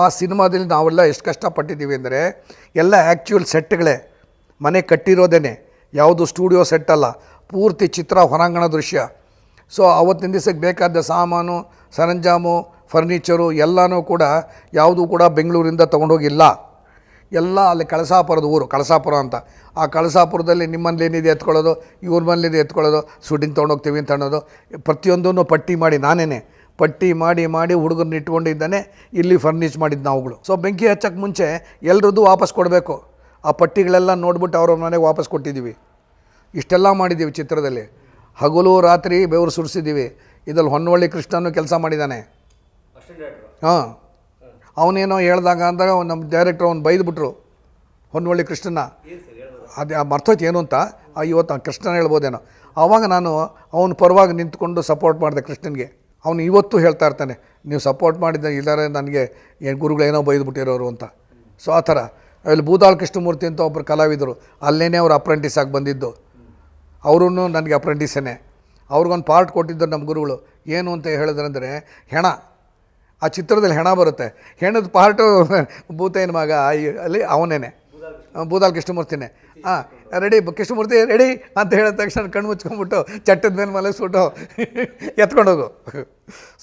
ಆ ಸಿನಿಮಾದಲ್ಲಿ ನಾವೆಲ್ಲ ಎಷ್ಟು ಕಷ್ಟಪಟ್ಟಿದ್ದೀವಿ ಅಂದರೆ ಎಲ್ಲ ಆ್ಯಕ್ಚುಯಲ್ ಸೆಟ್ಗಳೇ, ಮನೆ ಕಟ್ಟಿರೋದೇ ಯಾವುದು ಸ್ಟುಡಿಯೋ ಸೆಟ್ ಅಲ್ಲ, ಪೂರ್ತಿ ಚಿತ್ರ ಹೊರಾಂಗಣ ದೃಶ್ಯ. ಸೊ ಅವತ್ತಿನ ದಿವಸಕ್ಕೆ ಬೇಕಾದ ಸಾಮಾನು, ಸರಂಜಾಮು, ಫರ್ನಿಚರು ಎಲ್ಲನೂ ಕೂಡ ಯಾವುದೂ ಕೂಡ ಬೆಂಗಳೂರಿಂದ ತೊಗೊಂಡೋಗಿಲ್ಲ. ಎಲ್ಲ ಅಲ್ಲಿ ಕಳಸಾಪುರದ ಊರು, ಕಳಸಾಪುರ ಅಂತ. ಆ ಕಳಸಾಪುರದಲ್ಲಿ ನಿಮ್ಮಲ್ಲಿ ಏನಿದೆ ಎತ್ಕೊಳ್ಳೋದು, ಇವ್ರ ಮನೇಲಿದೆ ಎತ್ಕೊಳ್ಳೋದು, ಶೂಟಿಂಗ್ ತೊಗೊಂಡೋಗ್ತೀವಿ ಅಂತ ಅನ್ನೋದು, ಪ್ರತಿಯೊಂದನ್ನು ಪಟ್ಟಿ ಮಾಡಿ ನಾನೇ ಪಟ್ಟಿ ಮಾಡಿ ಮಾಡಿ ಹುಡುಗರನ್ನ ಇಟ್ಕೊಂಡಿದ್ದಾನೆ ಇಲ್ಲಿ ಫರ್ನಿಚ್ ಮಾಡಿದ್ದು ನಾವುಗಳು. ಸೊ ಬೆಂಕಿ ಹಚ್ಚಕ್ಕೆ ಮುಂಚೆ ಎಲ್ರದ್ದು ವಾಪಸ್ ಕೊಡಬೇಕು. ಆ ಪಟ್ಟಿಗಳೆಲ್ಲ ನೋಡ್ಬಿಟ್ಟು ಅವ್ರ ಮನೆಗೆ ವಾಪಸ್ ಕೊಟ್ಟಿದ್ದೀವಿ. ಇಷ್ಟೆಲ್ಲ ಮಾಡಿದ್ದೀವಿ ಚಿತ್ರದಲ್ಲಿ. ಹಗಲು ರಾತ್ರಿ ಬೆವರು ಸುರಿಸಿದ್ದೀವಿ. ಇದರಲ್ಲಿ ಹೊನ್ನವಳ್ಳಿ ಕೃಷ್ಣನು ಕೆಲಸ ಮಾಡಿದ್ದಾನೆ. ಹಾಂ. ಅವನೇನೋ ಹೇಳ್ದಾಗ ಅಂದಾಗ ಅವ್ನು ನಮ್ಮ ಡೈರೆಕ್ಟ್ರ್ ಅವ್ನು ಬೈದ್ಬಿಟ್ರು ಹೊನ್ನವಳ್ಳಿ ಕೃಷ್ಣನ. ಅದೇ ಮರ್ತೋಯ್ತು ಏನು ಅಂತ? ಇವತ್ತು ಕೃಷ್ಣನ ಹೇಳ್ಬೋದೇನೋ. ಆವಾಗ ನಾನು ಅವನ ಪರವಾಗಿ ನಿಂತ್ಕೊಂಡು ಸಪೋರ್ಟ್ ಮಾಡಿದೆ ಕೃಷ್ಣನಿಗೆ. ಅವನು ಇವತ್ತು ಹೇಳ್ತಾ ಇರ್ತಾನೆ, ನೀವು ಸಪೋರ್ಟ್ ಮಾಡಿದ ಇದ್ದಾರೆ ನನಗೆ ಏನು ಗುರುಗಳೇನೋ ಬೈದ್ಬಿಟ್ಟಿರೋರು ಅಂತ. ಸೊ ಆ ಥರ. ಅಲ್ಲಿ ಬೂದಾಳ್ ಕೃಷ್ಣಮೂರ್ತಿ ಅಂತ ಒಬ್ಬರು ಕಲಾವಿದರು, ಅಲ್ಲೇನೇ ಅವರು ಅಪ್ರೆಂಟಿಸ್ ಆಗಿ ಬಂದಿದ್ದು. ಅವರೂ ನನಗೆ ಅಪ್ರೆಂಟಿಸೇನೆ ಅವ್ರಿಗೊಂದು ಪಾರ್ಟ್ ಕೊಟ್ಟಿದ್ದರು ನಮ್ಮ ಗುರುಗಳು. ಏನು ಅಂತ ಹೇಳಿದ್ರಂದರೆ, ಹೆಣ. ಆ ಚಿತ್ರದಲ್ಲಿ ಹೆಣ ಬರುತ್ತೆ. ಹೆಣದ ಪಾರ್ಟು ಭೂತೇನ ಮಗ ಅಲ್ಲಿ ಅವನೇನೆ. ಬೂದಾಲ್ ಕೃಷ್ಣಮೂರ್ತಿನೇ. ಹಾಂ ರೆಡಿ ಕೃಷ್ಣಮೂರ್ತಿ ರೆಡಿ ಅಂತ ಹೇಳಿದ ತಕ್ಷಣ ಕಣ್ಣು ಮುಚ್ಕೊಂಡ್ಬಿಟ್ಟು ಚಟ್ಟದ ಮೇಲೆ ಮಲಗಿಸ್ಬಿಟ್ಟು ಎತ್ಕೊಂಡೋಗು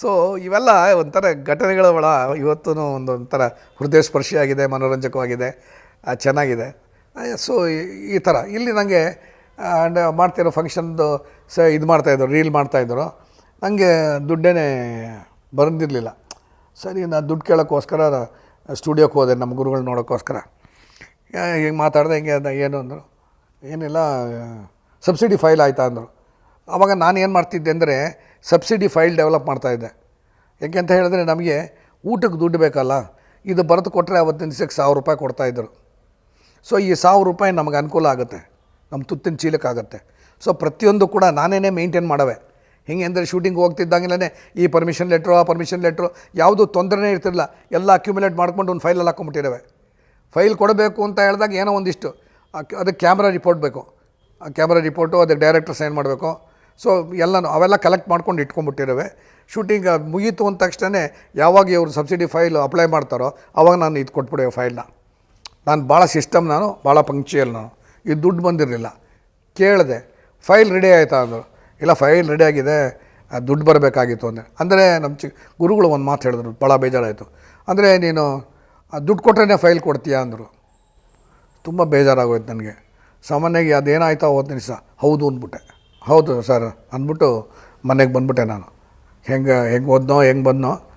ಸೊ ಇವೆಲ್ಲ ಒಂಥರ ಘಟನೆಗಳ ಒಳ ಇವತ್ತೂ ಒಂದು ಒಂಥರ ಹೃದಯ ಸ್ಪರ್ಶಿಯಾಗಿದೆ ಮನೋರಂಜಕವಾಗಿದೆ ಚೆನ್ನಾಗಿದೆ ಸೊ ಈ ಥರ. ಇಲ್ಲಿ ನನಗೆ ಮಾಡ್ತಿರೋ ಫಂಕ್ಷನ್ದು ಸ, ಇದು ಮಾಡ್ತಾಯಿದ್ರು ರೀಲ್ ಮಾಡ್ತಾಯಿದ್ರು ನನಗೆ ದುಡ್ಡೇ ಬಂದಿರಲಿಲ್ಲ ಸರಿ ನಾನು ದುಡ್ಡು ಕೇಳೋಕ್ಕೋಸ್ಕರ ಸ್ಟುಡಿಯೋಕ್ಕೆ ಹೋದೆ, ನಮ್ಮ ಗುರುಗಳು ನೋಡೋಕ್ಕೋಸ್ಕರ. ಹಿಂಗೆ ಮಾತಾಡಿದೆ, ಹಿಂಗೆ ಏನು ಅಂದರು. ಏನಿಲ್ಲ, ಸಬ್ಸಿಡಿ ಫೈಲ್ ಆಯಿತಾ ಅಂದರು. ಆವಾಗ ನಾನು ಏನು ಮಾಡ್ತಿದ್ದೆ ಅಂದರೆ ಸಬ್ಸಿಡಿ ಫೈಲ್ ಡೆವಲಪ್ ಮಾಡ್ತಾಯಿದ್ದೆ ಯಾಕೆ ಅಂತ ಹೇಳಿದ್ರೆ ನಮಗೆ ಊಟಕ್ಕೆ ದುಡ್ಡು ಬೇಕಲ್ಲ, ಇದು ಬರೆದು ಕೊಟ್ಟರೆ ಅವತ್ತಿನ ದಿವಸಕ್ಕೆ ಸಾವಿರ ರೂಪಾಯಿ ಕೊಡ್ತಾಯಿದ್ರು ಸೊ ಈ ಸಾವಿರ ರೂಪಾಯಿ ನಮಗೆ ಅನುಕೂಲ ಆಗುತ್ತೆ ನಮ್ಮ ತುತ್ತಿನ ಚೀಲಕ್ಕಾಗತ್ತೆ ಸೊ ಪ್ರತಿಯೊಂದು ಕೂಡ ನಾನೇನೇ ಮೇಂಟೈನ್ ಮಾಡವೆ. ಹೆಂಗೆ ಅಂದರೆ ಶೂಟಿಂಗ್ ಹೋಗ್ತಿದ್ದಂಗೆಲ್ಲೇ ಈ ಪರ್ಮಿಷನ್ ಲೆಟ್ರು ಆ ಪರ್ಮಿಷನ್ ಲೆಟ್ರು ಯಾವುದೂ ತೊಂದರೆನೇ ಇರ್ತಿರಲಿಲ್ಲ. ಎಲ್ಲ ಅಕ್ಯುಮುಲೇಟ್ ಮಾಡ್ಕೊಂಡು ಒಂದು ಫೈಲಲ್ಲಿ ಹಾಕ್ಕೊಂಬಿಟ್ಟಿದ್ದಾವೆ ಫೈಲ್ ಕೊಡಬೇಕು ಅಂತ ಹೇಳಿದಾಗ ಏನೋ ಒಂದಿಷ್ಟು. ಅದಕ್ಕೆ ಕ್ಯಾಮ್ರಾ ರಿಪೋರ್ಟ್ ಬೇಕು. ಆ ಕ್ಯಾಮ್ರಾ ರಿಪೋರ್ಟು ಅದಕ್ಕೆ ಡೈರೆಕ್ಟರ್ ಸೈನ್ ಮಾಡಬೇಕು. ಸೊ ಎಲ್ಲ ಅವೆಲ್ಲ ಕಲೆಕ್ಟ್ ಮಾಡ್ಕೊಂಡು ಇಟ್ಕೊಂಡ್ಬಿಟ್ಟಿರುವೆ ಶೂಟಿಂಗ್ ಮುಗೀತು ಅಂದ ತಕ್ಷಣ ಯಾವಾಗ ಇವರು ಸಬ್ಸಿಡಿ ಫೈಲ್ ಅಪ್ಲೈ ಮಾಡ್ತಾರೋ, ಅವಾಗ ನಾನು ಇದು ಕೊಟ್ಬಿಡುವೆ ಫೈಲ್ನ ನಾನು ಭಾಳ ಸಿಸ್ಟಮ್ ನಾನು, ಭಾಳ ಪಂಕ್ಚುಯಲ್ ನಾನು. ಇದು ದುಡ್ಡು ಬಂದಿರಲಿಲ್ಲ. ಕೇಳಿದೆ ಫೈಲ್ ರೆಡಿ ಆಯಿತಾ? ಅಂದರು. ಇಲ್ಲ ಫೈಲ್ ರೆಡಿ ಆಗಿದೆ. ದುಡ್ಡು ಬರಬೇಕಾಗಿತ್ತು ಅಂದರೆ ಅಂದರೆ ನಮ್ಮ ಚಿ ಗುರುಗಳು ಒಂದು ಮಾತು ಹೇಳಿದ್ರು, ಭಾಳ ಬೇಜಾರಾಯಿತು. ಅಂದರೆ ನೀನು ದುಡ್ಡು ಕೊಟ್ಟರೆ ಫೈಲ್ ಕೊಡ್ತೀಯಾ? ಅಂದರು. ತುಂಬ ಬೇಜಾರಾಗೋಯ್ತು ನನಗೆ. ಸಾಮಾನ್ಯವಾಗಿ ಅದೇನಾಯ್ತು ಅವತ್ತು ದಿವಸ. ಹೌದು ಅಂದ್ಬಿಟ್ಟೆ. ಹೌದು ಸರ್ ಅಂದ್ಬಿಟ್ಟು ಮನೆಗೆ ಬಂದ್ಬಿಟ್ಟೆ ನಾನು. ಹೆಂಗೆ ಹೆಂಗೆ ಓದ್ನೋ, ಹೆಂಗೆ ಬಂದನೋ.